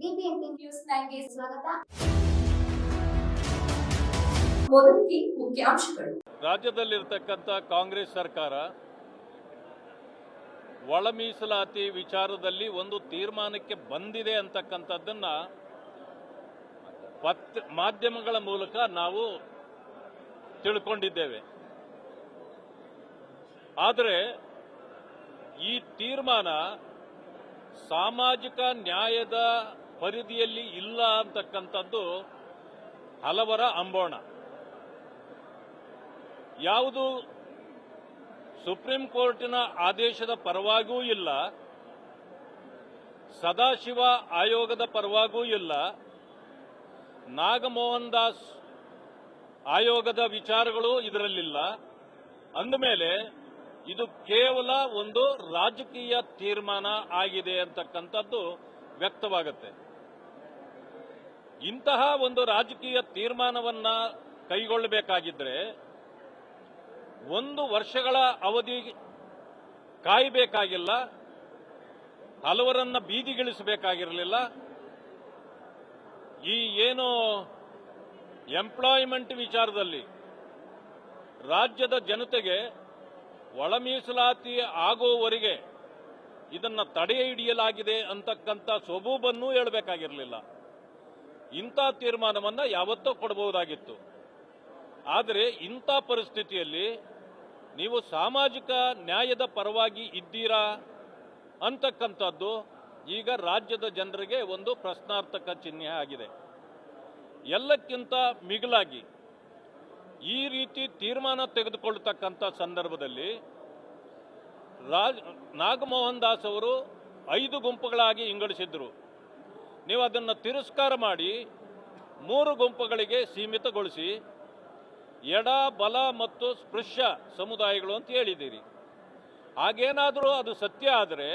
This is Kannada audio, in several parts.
ನ್ಯೂಸ್ ಸ್ವಾಗತ. ಮುಖ್ಯಾಂಶಗಳು. ರಾಜ್ಯದಲ್ಲಿರ್ತಕ್ಕಂಥ ಕಾಂಗ್ರೆಸ್ ಸರ್ಕಾರ ಒಳ ಮೀಸಲಾತಿ ವಿಚಾರದಲ್ಲಿ ಒಂದು ತೀರ್ಮಾನಕ್ಕೆ ಬಂದಿದೆ ಅಂತಕ್ಕಂಥದ್ದನ್ನ ಪತ್, ಮಾಧ್ಯಮಗಳ ಮೂಲಕ ನಾವು ತಿಳ್ಕೊಂಡಿದ್ದೇವೆ. ಆದರೆ ಈ ತೀರ್ಮಾನ ಸಾಮಾಜಿಕ ನ್ಯಾಯದ ಪರಿಧಿಯಲ್ಲಿ ಇಲ್ಲ ಅಂತಕ್ಕಂಥದ್ದು ಹಲವರ ಅಂಬೋಣ. ಯಾವುದು ಸುಪ್ರೀಂ ಕೋರ್ಟಿನ ಆದೇಶದ ಪರವಾಗೂ ಇಲ್ಲ, ಸದಾಶಿವ ಆಯೋಗದ ಪರವಾಗೂ ಇಲ್ಲ, ನಾಗಮೋಹನ್ ದಾಸ್ ಆಯೋಗದ ವಿಚಾರಗಳು ಇದರಲ್ಲಿಲ್ಲ. ಅಂದಮೇಲೆ ಇದು ಕೇವಲ ಒಂದು ರಾಜಕೀಯ ತೀರ್ಮಾನ ಆಗಿದೆ ಅಂತಕ್ಕಂಥದ್ದು ವ್ಯಕ್ತವಾಗುತ್ತೆ. ಇಂತಹ ಒಂದು ರಾಜಕೀಯ ತೀರ್ಮಾನವನ್ನ ಕೈಗೊಳ್ಳಬೇಕಾಗಿದ್ರೆ ಒಂದು ವರ್ಷಗಳ ಅವಧಿ ಕಾಯಬೇಕಾಗಿಲ್ಲ, ಹಲವರನ್ನ ಬೀದಿಗಿಳಿಸಬೇಕಾಗಿರಲಿಲ್ಲ. ಈ ಏನು ಎಂಪ್ಲಾಯ್ಮೆಂಟ್ ವಿಚಾರದಲ್ಲಿ ರಾಜ್ಯದ ಜನತೆಗೆ ಒಳ ಮೀಸಲಾತಿ ಆಗುವವರೆಗೆ ಇದನ್ನ ತಡೆ ಹಿಡಿಯಲಾಗಿದೆ ಅಂತಕ್ಕಂಥ ಸೊಬೂಬನ್ನೂ ಹೇಳಬೇಕಾಗಿರಲಿಲ್ಲ. ಇಂಥ ತೀರ್ಮಾನವನ್ನು ಯಾವತ್ತೂ ಕೊಡಬಹುದಾಗಿತ್ತು. ಆದರೆ ಇಂಥ ಪರಿಸ್ಥಿತಿಯಲ್ಲಿ ನೀವು ಸಾಮಾಜಿಕ ನ್ಯಾಯದ ಪರವಾಗಿ ಇದ್ದೀರಾ ಅಂತಕ್ಕಂಥದ್ದು ಈಗ ರಾಜ್ಯದ ಜನರಿಗೆ ಒಂದು ಪ್ರಶ್ನಾರ್ಥಕ ಚಿಹ್ನೆ ಆಗಿದೆ. ಎಲ್ಲಕ್ಕಿಂತ ಮಿಗಿಲಾಗಿ ಈ ರೀತಿ ತೀರ್ಮಾನ ತೆಗೆದುಕೊಳ್ತಕ್ಕಂಥ ಸಂದರ್ಭದಲ್ಲಿ ರಾಜ್ ನಾಗಮೋಹನ್ ದಾಸ್ ಅವರು ಐದು ಗುಂಪುಗಳಾಗಿ ವಿಂಗಡಿಸಿದ್ರು. ನೀವು ಅದನ್ನು ತಿರಸ್ಕಾರ ಮಾಡಿ ಮೂರು ಗುಂಪುಗಳಿಗೆ ಸೀಮಿತಗೊಳಿಸಿ ಎಡ, ಬಲ ಮತ್ತು ಸ್ಪೃಶ್ಯ ಸಮುದಾಯಗಳು ಅಂತ ಹೇಳಿದ್ದೀರಿ. ಹಾಗೇನಾದರೂ ಅದು ಸತ್ಯ ಆದರೆ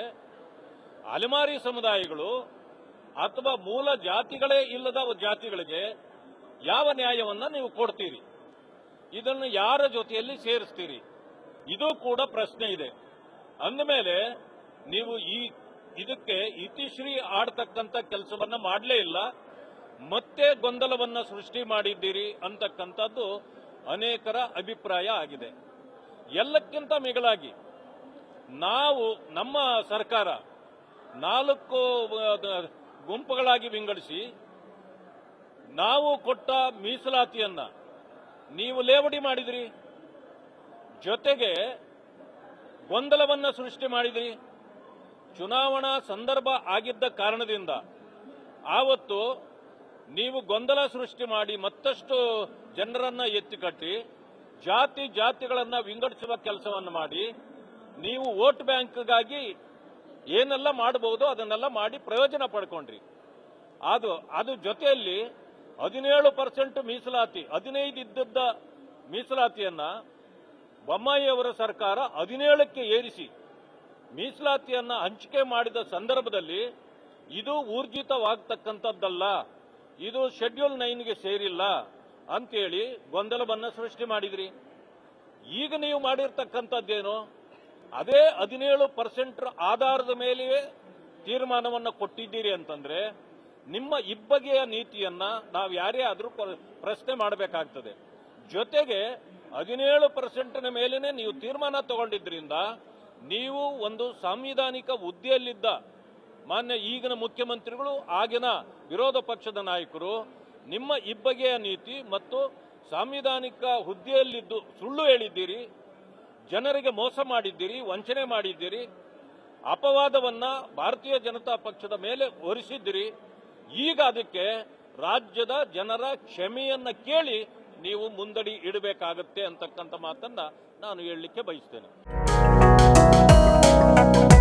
ಅಲೆಮಾರಿ ಸಮುದಾಯಗಳು ಅಥವಾ ಮೂಲ ಜಾತಿಗಳೇ ಇಲ್ಲದ ಜಾತಿಗಳಿಗೆ ಯಾವ ನ್ಯಾಯವನ್ನು ನೀವು ಕೊಡ್ತೀರಿ? ಇದನ್ನು ಯಾರ ಜೊತೆಯಲ್ಲಿ ಸೇರಿಸ್ತೀರಿ? ಇದು ಕೂಡ ಪ್ರಶ್ನೆ ಇದೆ. ಅಂದಮೇಲೆ ನೀವು ಈ ಇದಕ್ಕೆ ಇತಿಶ್ರೀ ಆಡ್ತಕ್ಕಂಥ ಕೆಲಸವನ್ನ ಮಾಡಲೇ ಇಲ್ಲ. ಮತ್ತೆ ಗೊಂದಲವನ್ನ ಸೃಷ್ಟಿ ಮಾಡಿದ್ದೀರಿ ಅಂತಕ್ಕಂಥದ್ದು ಅನೇಕರ ಅಭಿಪ್ರಾಯ ಆಗಿದೆ. ಎಲ್ಲಕ್ಕಿಂತ ಮಿಗಳಾಗಿ ನಾವು, ನಮ್ಮ ಸರ್ಕಾರ ನಾಲ್ಕು ಗುಂಪುಗಳಾಗಿ ವಿಂಗಡಿಸಿ ನಾವು ಕೊಟ್ಟ ಮೀಸಲಾತಿಯನ್ನ ನೀವು ಲೇವಡಿ ಮಾಡಿದ್ರಿ. ಜೊತೆಗೆ ಗೊಂದಲವನ್ನ ಸೃಷ್ಟಿ ಮಾಡಿದ್ರಿ. ಚುನಾವಣಾ ಸಂದರ್ಭ ಆಗಿದ್ದ ಕಾರಣದಿಂದ ಆವತ್ತು ನೀವು ಗೊಂದಲ ಸೃಷ್ಟಿ ಮಾಡಿ ಮತ್ತಷ್ಟು ಜನರನ್ನ ಎತ್ತಿಕಟ್ಟಿ, ಜಾತಿ ಜಾತಿಗಳನ್ನ ವಿಂಗಡಿಸುವ ಕೆಲಸವನ್ನು ಮಾಡಿ, ನೀವು ವೋಟ್ ಬ್ಯಾಂಕ್ಗಾಗಿ ಏನೆಲ್ಲ ಮಾಡಬಹುದು ಅದನ್ನೆಲ್ಲ ಮಾಡಿ ಪ್ರಯೋಜನ ಪಡ್ಕೊಂಡ್ರಿ. ಅದು ಅದು ಜೊತೆಯಲ್ಲಿ ಹದಿನೇಳು ಪರ್ಸೆಂಟ್ ಮೀಸಲಾತಿ, ಹದಿನೈದು ಇದ್ದದ್ದ ಮೀಸಲಾತಿಯನ್ನ ಬೊಮ್ಮಾಯಿ ಅವರ ಸರ್ಕಾರ ಹದಿನೇಳಕ್ಕೆ ಏರಿಸಿ ಮೀಸಲಾತಿಯನ್ನ ಹಂಚಿಕೆ ಮಾಡಿದ ಸಂದರ್ಭದಲ್ಲಿ ಇದು ಊರ್ಜಿತವಾಗ್ತಕ್ಕಂಥದ್ದಲ್ಲ. ಇದು ಶೆಡ್ಯೂಲ್ ನೈನ್ಗೆ ಸೇರಿಲ್ಲ ಅಂತೇಳಿ ಗೊಂದಲವನ್ನ ಸೃಷ್ಟಿ ಮಾಡಿದ್ರಿ. ಈಗ ನೀವು ಮಾಡಿರ್ತಕ್ಕಂಥದ್ದೇನು? ಅದೇ ಹದಿನೇಳು ಪರ್ಸೆಂಟ್ ಆಧಾರದ ಮೇಲೆಯೇ ತೀರ್ಮಾನವನ್ನು ಕೊಟ್ಟಿದ್ದೀರಿ ಅಂತಂದ್ರೆ ನಿಮ್ಮ ಇಬ್ಬಗೆಯ ನೀತಿಯನ್ನ ನಾವು ಯಾರೇ ಆದರೂ ಪ್ರಶ್ನೆ ಮಾಡಬೇಕಾಗ್ತದೆ. ಜೊತೆಗೆ ಹದಿನೇಳು ಪರ್ಸೆಂಟ್ನ ಮೇಲೇನೆ ನೀವು ತೀರ್ಮಾನ ತಗೊಂಡಿದ್ರಿಂದ ನೀವು ಒಂದು ಸಾಂವಿಧಾನಿಕ ಹುದ್ದೆಯಲ್ಲಿದ್ದ ಮಾನ್ಯ ಈಗಿನ ಮುಖ್ಯಮಂತ್ರಿಗಳು, ಆಗಿನ ವಿರೋಧ ಪಕ್ಷದ ನಾಯಕರು, ನಿಮ್ಮ ಇಬ್ಬಗೆಯ ನೀತಿ ಮತ್ತು ಸಾಂವಿಧಾನಿಕ ಹುದ್ದೆಯಲ್ಲಿದ್ದು ಸುಳ್ಳು ಹೇಳಿದ್ದೀರಿ, ಜನರಿಗೆ ಮೋಸ ಮಾಡಿದ್ದೀರಿ, ವಂಚನೆ ಮಾಡಿದ್ದೀರಿ, ಅಪವಾದವನ್ನ ಭಾರತೀಯ ಜನತಾ ಪಕ್ಷದ ಮೇಲೆ ಹೊರಿಸಿದ್ದೀರಿ, ಈಗ ಅದಕ್ಕೆ ರಾಜ್ಯದ ಜನರ ಕ್ಷಮೆಯನ್ನ ಕೇಳಿ ನೀವು ಮುಂದಡಿ ಇಡಬೇಕಾಗತ್ತೆ ಅಂತಕ್ಕಂಥ ಮಾತನ್ನ ನಾನು ಹೇಳಲಿಕ್ಕೆ ಬಯಸ್ತೇನೆ. Thank you